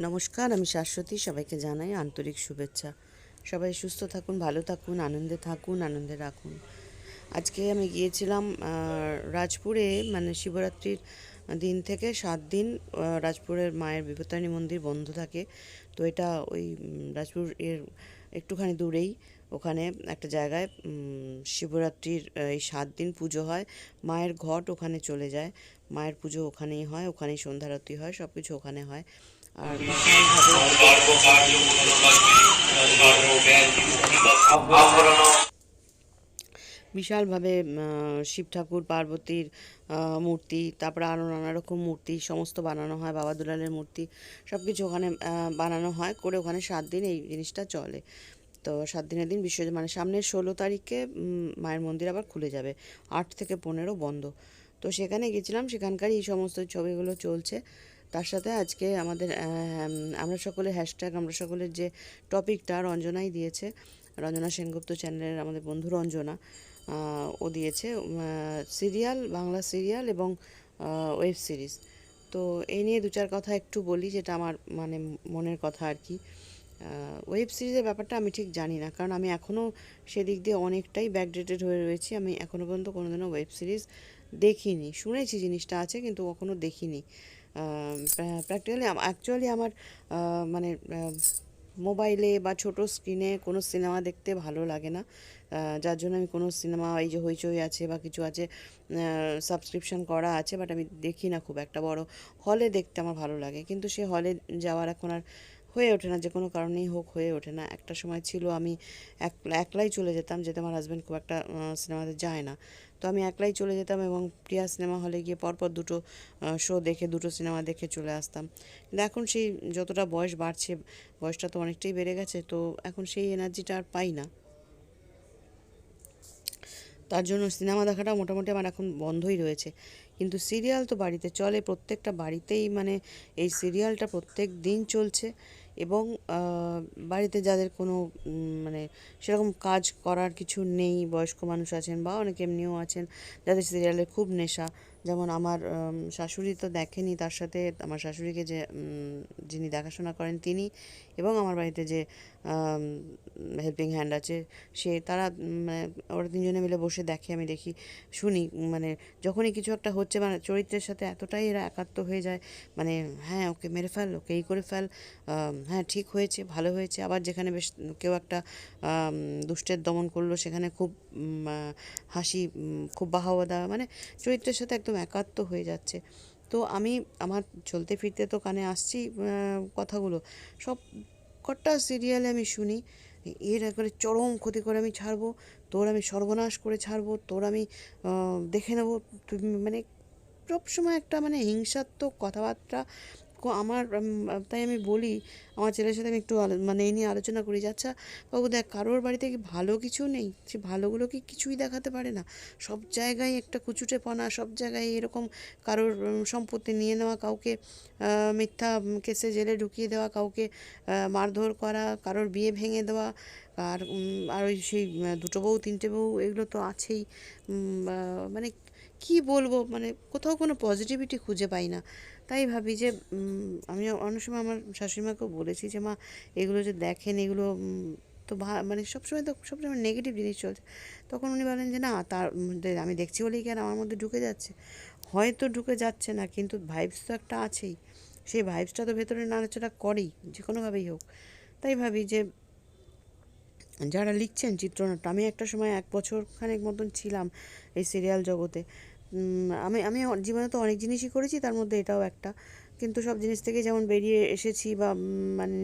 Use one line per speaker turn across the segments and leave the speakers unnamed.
নমস্কার, আমি শাশ্বতী, সবাইকে জানাই আন্তরিক শুভেচ্ছা। সবাই সুস্থ থাকুন, ভালো থাকুন, আনন্দে থাকুন, আনন্দে রাখুন। আজকে আমি গিয়েছিলাম রাজপুরে মানে শিবরাত্রির দিন থেকে সাত দিন রাজপুরের মায়ের বিপত্তারিণী মন্দির বন্ধ থাকে। তো এটা ওই রাজপুর এর একটুখানি দূরেই। ওখানে একটা জায়গায় শিবরাত্রির এই সাত দিন পুজো হয়। মায়ের ঘট ওখানে চলে যায়। মায়ের পুজো ওখানেই হয়, ওখানেই সন্ধ্যারতি হয় সব কিছু ওখানে হয়। বিশালভাবে শিব ঠাকুর, পার্বতীর মূর্তি, তারপরে আরও নানা রকম মূর্তি, সমস্ত বানানো হয়, বাবা দুলালের মূর্তি সব কিছু ওখানে বানানো হয়, করে ওখানে সাত দিন এই জিনিসটা চলে। তো সাত দিনের দিন বিশ্ব মানে সামনের ষোলো তারিখে মায়ের মন্দির আবার খুলে যাবে, আট থেকে পনেরো বন্ধ। তো সেখানে গেছিলাম সেখানকার এই সমস্ত ছবিগুলো চলছে। তার সাথে আজকে আমাদের আমরা সকলে হ্যাশট্যাগ আমরা সকলের যে টপিকটা রঞ্জনাই দিয়েছে। রঞ্জনা সেনগুপ্ত চ্যানেলের আমাদের বন্ধু রঞ্জনা ও দিয়েছে সিরিয়াল বাংলা সিরিয়াল এবং ওয়েব সিরিজ তো এই নিয়ে দু চার কথা একটু বলি, যেটা আমার মানে মনের কথা আর কি। ওয়েব সিরিজের ব্যাপারটা আমি ঠিক জানি না, কারণ আমি এখনও সেদিক দিয়ে অনেকটাই ব্যাকডেটেড হয়ে রয়েছি। আমি এখনও পর্যন্ত কোনোদিনও ওয়েব সিরিজ দেখিনি। শুনেছি জিনিসটা আছে, কিন্তু কখনও দেখিনি। প্র্যাকটিক্যালি অ্যাকচুয়ালি আমার মানে মোবাইলে বা ছোট স্ক্রিনে কোনো সিনেমা দেখতে ভালো লাগে না। যার জন্য আমি কোনো সিনেমা এই যে হইচই আছে বা কিছু আছে সাবস্ক্রিপশন করা আছে বাট আমি দেখি না খুব একটা। বড় হলে দেখতে আমার ভালো লাগে, কিন্তু সে হলে যাওয়ার এখন আর হয়ে ওঠে না, যে কোনো কারণেই হোক, হয়ে ওঠে না। একটা সময় ছিল আমি এক, একলাই চলে যেতাম, যেতে আমার হাজব্যান্ড খুব একটা সিনেমাতে যায় না। তো আমি একলাই চলে যেতাম এবং প্রিয়া সিনেমা হলে গিয়ে পরপর দুটো শো দেখে, দুটো সিনেমা দেখে চলে আসতাম। কিন্তু এখন সেই যতটা বয়স বাড়ছে, বয়সটা তো অনেকটাই বেড়ে গেছে, তো এখন সেই এনার্জিটা আর পাই না। তার জন্য সিনেমা দেখাটা মোটামুটি আমার এখন বন্ধই রয়েছে। কিন্তু সিরিয়াল তো বাড়িতে চলে, প্রত্যেকটা বাড়িতেই মানে এই সিরিয়ালটা প্রত্যেক দিন চলছে। এবং বাড়িতে যাদের কোনো মানে সেরকম কাজ করার কিছু নেই, বয়স্ক মানুষ আছেন বা অনেকে এমনিও আছেন, যাদের সিরিয়ালের খুব নেশা যেমন আমার শাশুড়ি তো দেখেনি, তার সাথে আমার শাশুড়িকে যে যিনি দেখাশোনা করেন তিনি এবং আমার বাড়িতে যে হেল্পিং হ্যান্ড আছে, সে, তারা মানে ওরা তিনজনে মিলে বসে দেখে, আমি দেখি, শুনি মানে যখনই কিছু একটা হচ্ছে মানে চরিত্রের সাথে এতটাই এরা একাত্ম হয়ে যায় মানে হ্যাঁ ওকে মেরে ফেল ওকে এই করে ফেল হ্যাঁ ঠিক হয়েছে, ভালো হয়েছে, আবার যেখানে বেশ কেউ একটা দুষ্টের দমন করল, সেখানে খুব হাসি খুব বাহাবা দেওয়া মানে চরিত্রের সাথে একদম একাত্ম হয়ে যাচ্ছে। তো আমি আমার চলতে ফিরতে তো কানে আসছি কথাগুলো। সব কটা সিরিয়ালে আমি শুনি, এর একবারে চরম ক্ষতি করে আমি ছাড়বো, তোর আমি সর্বনাশ করে ছাড়বো, তোর আমি দেখে নেব মানে সবসময় একটা মানে হিংসাত্মক কথাবার্তা আমার তাই আমি বলি, আমার ছেলের সাথে আমি একটু মানে এই নিয়ে আলোচনা করি যে আচ্ছা বাবু দেখ, কারোর বাড়িতে কি ভালো কিছু নেই? সে ভালোগুলো কি কিছুই দেখাতে পারে না? সব জায়গায় একটা কুচুটে পনা সব জায়গায় এরকম কারোর সম্পত্তি নিয়ে নেওয়া, কাউকে মিথ্যা কেসে জেলে ঢুকিয়ে দেওয়া, কাউকে মারধর করা, কারোর বিয়ে ভেঙে দেওয়া, আর আর ওই সেই দুটো বউ, তিনটে বউ, এগুলো তো আছেই। মানে কি বলব মানে কোথাও কোনো পজিটিভিটি খুঁজে পাই না। তাই ভাবি যে আমি অনেক সময় আমার শাশুড়িমাকেও বলেছি যে, মা, এগুলো যে দেখেন, এগুলো তো ভা মানে সবসময় তো, সবসময় নেগেটিভ জিনিস চলছে। তখন উনি বলেন যে, না, তার আমি দেখছি বলেই কেন আমার মধ্যে ঢুকে যাচ্ছে? হয়তো ঢুকে যাচ্ছে না, কিন্তু ভাইবস তো একটা আছেই। সেই ভাইবসটা তো ভেতরে নাড়াচাড়া করেই, যে কোনোভাবেই হোক। তাই ভাবি যে, যারা লিখছেন চিত্রনাট্য, আমি একটা সময় এক বছর খানেক মতন ছিলাম এই সিরিয়াল জগতে। আমি আমি জীবনে তো অনেক জিনিসই করেছি, তার মধ্যে এটাও একটা। কিন্তু সব জিনিস থেকে যেমন বেরিয়ে এসেছি বা মানে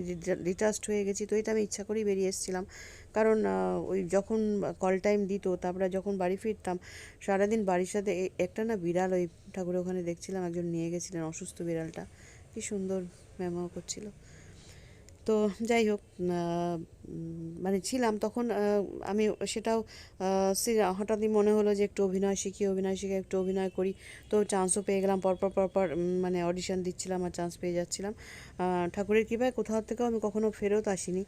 ডিটাস্ট হয়ে গেছি, তো এটা আমি ইচ্ছা করেই বেরিয়ে এসেছিলাম। কারণ ওই যখন কল টাইম দিত, তারপরে যখন বাড়ি ফিরতাম, সারাদিন বাড়ির সাথে একটা না বিড়াল ওই ঠাকুরের ওখানে দেখছিলাম, একজন নিয়ে গেছিলেন, অসুস্থ বিড়ালটা। কি সুন্দর ম্যামাও করছিল। তো যাই হোক মানে ছিলাম তখন আমি সেটাও হঠাৎই মনে হলো যে একটু অভিনয় শিখি, অভিনয় শিখে একটু অভিনয় করি। তো চান্সও পেয়ে গেলাম, পরপর পরপর মানে অডিশন দিচ্ছিলাম আর চান্স পেয়ে যাচ্ছিলাম। ঠাকুরের কৃপায় কোথাও থেকেও আমি কখনো ফেরত আসিনি।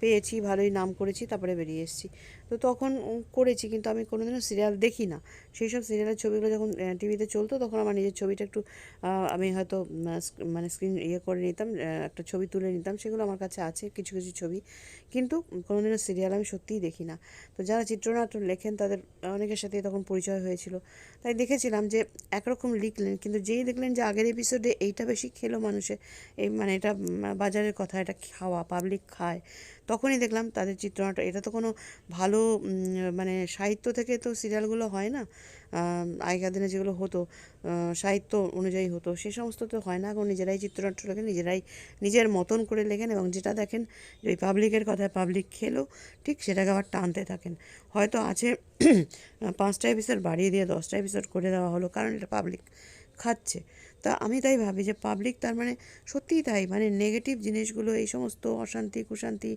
পেয়েছি, ভালোই নাম করেছি, তারপরে বেরিয়ে এসেছি। তো তখন করেছি, কিন্তু আমি কোনোদিনও সিরিয়াল দেখি না। সেই সব সিরিয়ালের ছবিগুলো যখন টিভিতে চলতো, তখন আমার নিজের ছবিটা একটু আমি হয়তো মানে স্ক্রিন ইয়ে করে নিতাম একটা ছবি তুলে নিতাম, সেগুলো আমার কাছে আছে, কিছু কিছু ছবি। কিন্তু কোনোদিনও সিরিয়াল আমি সত্যিই দেখি না। তো যারা চিত্রনাট্য লেখেন, তাদের অনেকের সাথে তখন পরিচয় হয়েছিল। তাই দেখেছিলাম যে একরকম লিখলেন, কিন্তু যেই দেখলেন যে আগের এপিসোডে এইটা বেশি খেলো মানুষে, এই মানে এটা বাজারের কথা, এটা খাওয়া পাবলিক খায় তখনই দেখলাম তাদের চিত্রনাট্য। এটা তো কোনো ভালো মানে সাহিত্য থেকে তো সিরিয়ালগুলো হয় না। আগেকার দিনে যেগুলো হতো সাহিত্য অনুযায়ী হতো, সে সমস্ত তো হয় না। এখন নিজেরাই চিত্রনাট্য লেখেন নিজেরাই নিজের মতন করে লেখেন এবং যেটা দেখেন ওই পাবলিকের কথায় পাবলিক খেলো, ঠিক সেটাকে আবার টানতে থাকেন। হয়তো আছে, পাঁচটা এপিসোড বাড়িয়ে দিয়ে দশটা এপিসোড করে দেওয়া হলো, কারণ এটা পাবলিক খাচ্ছে। তা আমি তাই ভাবি যে পাবলিক তার মানে সত্যিই তাই। মানে নেগেটিভ জিনিসগুলো, এই সমস্ত অশান্তি, কুশান্তি,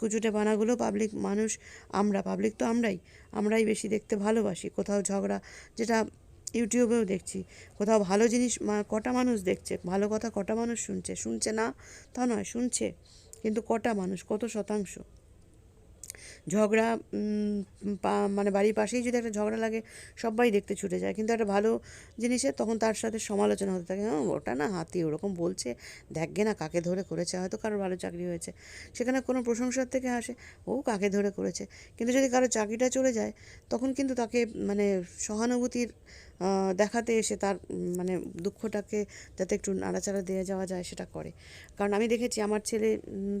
কুচুটে বানাগুলো পাবলিক মানুষ, আমরা পাবলিক তো আমরাই। আমরাই বেশি দেখতে ভালোবাসি। কোথাও ঝগড়া, যেটা ইউটিউবেও দেখছি। কোথাও ভালো জিনিস কটা মানুষ দেখছে, ভালো কথা কটা মানুষ শুনছে? শুনছে না? তা নয়, শুনছে। কিন্তু কটা মানুষ? কত শতাংশ? ঝগড়া মানে বাড়ির পাশেই যদি একটা ঝগড়া লাগে সবাই দেখতে ছুটে যায়। কিন্তু একটা ভালো জিনিসের তখন তার সাথে সমালোচনা হতে থাকে। "হ্যাঁ, ওটা না হাতি ওরকম বলছে। দেখগে না কাকে ধরে করেছে হয়তো কারোর ভালো চাকরি হয়েছে। সেখানে কোনো প্রশংসার থেকে আসে ও কাকে ধরে করেছে? কিন্তু যদি কারও চাকরিটা চলে যায় তখন কিন্তু তাকে মানে সহানুভূতির দেখাতে এসে তার মানে দুঃখটাকে যাতে একটু নাড়াচাড়া দেওয়া যাওয়া যায় সেটা করে। কারণ আমি দেখেছি আমার ছেলে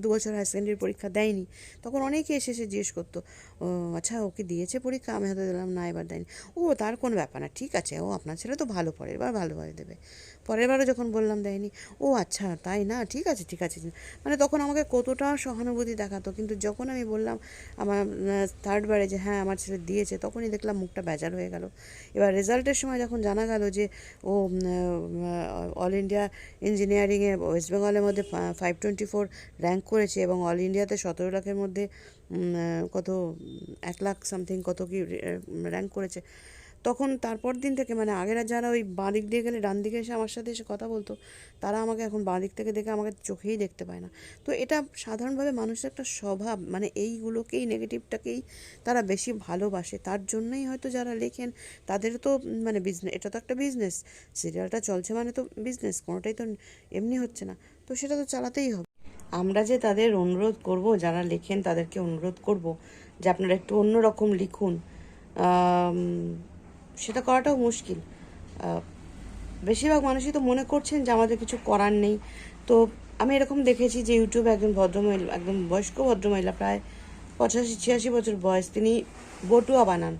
দু বছর হায়ার সেকেন্ডারি পরীক্ষা দেয়নি। তখন অনেকে এসে এসে জিজ্ঞেস করতো আচ্ছা ওকে দিয়েছে পরীক্ষা? আমি হয়তো দিলাম না, এবার দেয়নি। ও, তার কোনো ব্যাপার না, ঠিক আছে, ও আপনার ছেলে তো ভালো পড়ে, এবার ভালোভাবে দেবে। পরের বারও যখন বললাম দেয়নি, ও আচ্ছা তাই না? ঠিক আছে ঠিক আছে। মানে তখন আমাকে কতটা সহানুভূতি দেখাতো। কিন্তু যখন আমি বললাম আমার থার্ড বারে যে হ্যাঁ আমার ছেলে দিয়েছে, তখনই দেখলাম মুখটা বেজার হয়ে গেল। এবার রেজাল্টের সময় যখন জানা গেল যে, ও অল ইন্ডিয়া ইঞ্জিনিয়ারিংয়ে ওয়েস্ট বেঙ্গলের মধ্যে ফাইভ টোয়েন্টি ফোর র্যাঙ্ক করেছে এবং অল ইন্ডিয়াতে সতেরো লাখের মধ্যে কত, এক লাখ সামথিং কত কি র্যাঙ্ক করেছে। তখন তারপর দিন থেকে মানে আগেরা যারা ওই বাঁ দিক দিয়ে গেলে, ডান দিকে এসে আমার সাথে এসে কথা বলতো, তারা আমাকে এখন বাঁ দিক থেকে দেখে আমাকে চোখেই দেখতে পায় না। তো এটা সাধারণভাবে মানুষের একটা স্বভাব মানে এইগুলোকেই নেগেটিভটাকেই তারা বেশি ভালোবাসে। তার জন্যই হয়তো যারা লেখেন, তাদের তো মানে বিজনেস এটা তো একটা বিজনেস সিরিয়ালটা চলছে মানে তো বিজনেস কোনোটাই তো এমনি হচ্ছে না। তো সেটা তো চালাতেই হবে। আমরা যে তাদের অনুরোধ করব, যারা লেখেন তাদেরকে অনুরোধ করব যে আপনারা একটু অন্যরকম লিখুন। সেটা করাটাও মুশকিল। বেশিরভাগ মানুষই তো মনে করছেন যে আমাদের কিছু করার নেই। তো আমি এরকম দেখেছি যে ইউটিউবে একজন ভদ্রমহিলা, একদম বয়স্ক ভদ্রমহিলা, প্রায় পঁচাশি, ছিয়াশি বছর বয়স, তিনি বটুয়া বানান।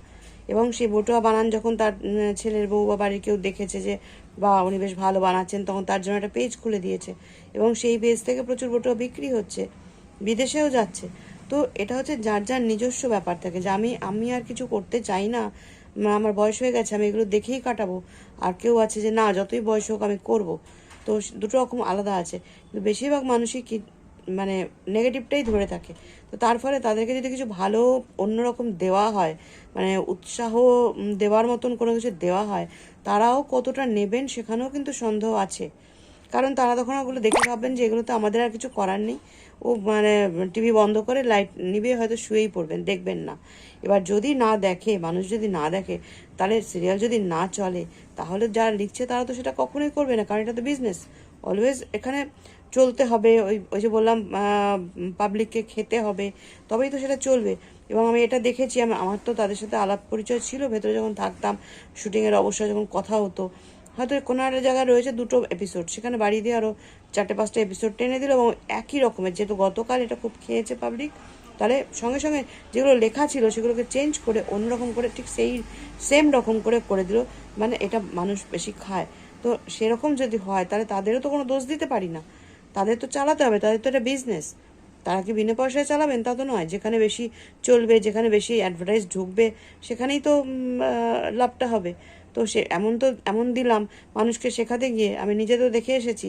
এবং সেই বটুয়া বানান যখন তার ছেলের বউ বা বাড়ির কেউ দেখেছে যে বা উনি বেশ ভালো বানাচ্ছেন, তখন তার জন্য একটা পেজ খুলে দিয়েছে। এবং সেই পেজ থেকে প্রচুর বটুয়া বিক্রি হচ্ছে, বিদেশেও যাচ্ছে। তো এটা হচ্ছে যার যার নিজস্ব ব্যাপার থাকে যে আমি আমি আর কিছু করতে চাই না। আমার বয়স হয়ে গেছে, আমি এগুলো দেখেই কাটাবো। আর কেউ আছে যে, না, যতই বয়স হোক, আমি করব। তো দুটো রকম আলাদা আছে। কিন্তু বেশিরভাগ মানুষই কি মানে নেগেটিভটাই ধরে থাকে। তো তার ফলে তাদেরকে যদি কিছু ভালো, অন্যরকম দেওয়া হয় মানে উৎসাহ দেওয়ার মতন কোনো কিছু দেওয়া হয়, তারাও কতটা নেবেন সেখানেও কিন্তু সন্দেহ আছে। কারণ তারা তখন ওগুলো দেখে ভাববেন যে, এগুলো তো আমাদের আর কিছু করার নেই। ও মানে টিভি বন্ধ করে লাইট নিবে, হয়তো শুয়েই পড়বেন, দেখবেন না। এবার যদি না দেখে, মানুষ যদি না দেখে, তাহলে সিরিয়াল যদি না চলে, তাহলে যারা লিখছে তারা তো সেটা কখনোই করবে না, কারণ এটা তো বিজনেস অলওয়েজ এখানে চলতে হবে, ওই ওই যে বললাম পাবলিককে খেতে হবে, তবেই তো সেটা চলবে। এবং আমি এটা দেখেছি, আমি, আমার তো তাদের সাথে আলাপ পরিচয় ছিল, ভেতরে যখন থাকতাম শুটিংয়ের অবশ্যই যখন কথা হতো হয়তো কোনো একটা জায়গায় রয়েছে দুটো এপিসোড সেখানে বাড়ি দিয়ে আরও চারটে, পাঁচটা এপিসোড টেনে দিল এবং একই রকমের, যেহেতু গতকাল এটা খুব খেয়েছে পাবলিক তাহলে সঙ্গে সঙ্গে যেগুলো লেখা ছিল সেগুলোকে চেঞ্জ করে, অন্যরকম করে, ঠিক সেই সেম রকম করে করে দিল মানে এটা মানুষ বেশি খায়। তো সেরকম যদি হয়, তাহলে তাদেরও তো কোনো দোষ দিতে পারি না। তাদের তো চালাতে হবে, তাদের তো এটা বিজনেস তারা কি বিনা পয়সায় চালাবেন? তা তো নয়। যেখানে বেশি চলবে, যেখানে বেশি অ্যাডভার্টাইজ ঢুকবে, সেখানেই তো লাভটা হবে। তো সে এমন তো, এমন দিলাম, মানুষকে শেখাতে গিয়ে আমি নিজে তো দেখে এসেছি।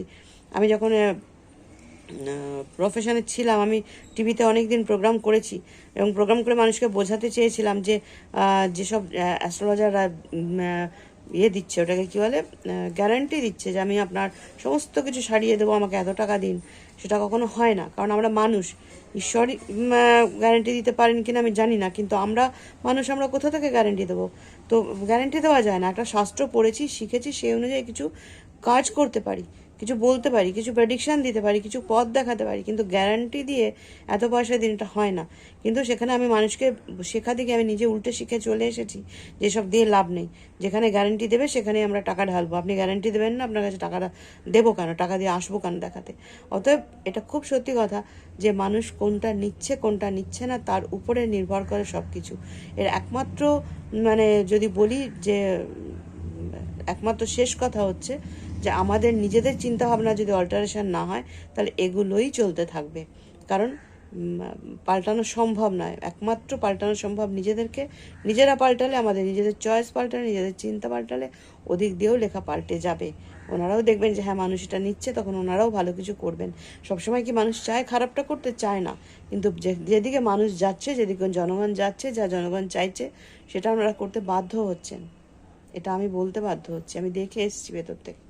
আমি যখন প্রফেশনে ছিলাম, আমি টিভিতে অনেক দিন প্রোগ্রাম করেছি এবং প্রোগ্রাম করে মানুষকে বোঝাতে চেয়েছিলাম যে যেসব অ্যাস্ট্রোলজাররা ইয়ে দিচ্ছে, ওটাকে কী বলে গ্যারান্টি দিচ্ছে যে আমি আপনার সমস্ত কিছু সারিয়ে দেবো, আমাকে এত টাকা দিন। সেটা কখনো হয় না। কারণ আমরা মানুষ। ঈশ্বরই গ্যারেন্টি দিতে পারেন কিনা আমি জানি না, কিন্তু আমরা মানুষ, আমরা কোথা থেকে গ্যারেন্টি দেবো? তো গ্যারেন্টি দেওয়া যায় না। একটা শাস্ত্র পড়েছি, শিখেছি, সেই অনুযায়ী কিছু কাজ করতে পারি। কিছু বলতে পারি, কিছু প্রেডিকশান দিতে পারি, কিছু পথ দেখাতে পারি, কিন্তু গ্যারান্টি দিয়ে এত পয়সা দিন এটা হয় না। কিন্তু সেখানে আমি মানুষকে শেখা থেকে আমি নিজে উল্টে শিখে চলে এসেছি যেসব দিয়ে লাভ নেই। যেখানে গ্যারান্টি দেবে সেখানে আমরা টাকা ঢালবো। আপনি গ্যারান্টি দেবেন না, আপনার কাছে টাকাটা দেবো কেন? টাকা দিয়ে আসব কেন দেখাতে? অতএব এটা খুব সত্যি কথা যে মানুষ কোনটা নিচ্ছে কোনটা নিচ্ছে না, তার উপরে নির্ভর করে সব কিছু এর একমাত্র মানে যদি বলি যে, একমাত্র শেষ কথা হচ্ছে যে আমাদের নিজেদের চিন্তাভাবনা যদি অল্টারেশন না হয়, তাহলে এগুলোই চলতে থাকবে। কারণ পাল্টানো সম্ভব নয়। একমাত্র পাল্টানো সম্ভব নিজেদেরকে। নিজেরা পাল্টালে, আমাদের নিজেদের চয়েস পাল্টালে, নিজেদের চিন্তা পাল্টালে, ওদিক দিয়েও লেখা পাল্টে যাবে। ওনারাও দেখবেন যে হ্যাঁ মানুষ এটা নিচ্ছে, তখন ওনারাও ভালো কিছু করবেন। সবসময় কি মানুষ চায়? খারাপটা করতে চায় না। কিন্তু যেদিকে মানুষ যাচ্ছে, যেদিকে জনগণ যাচ্ছে, যা জনগণ চাইছে, সেটা ওনারা করতে বাধ্য হচ্ছেন। এটা আমি বলতে বাধ্য হচ্ছি। আমি দেখে এসেছি ভেতর থেকে।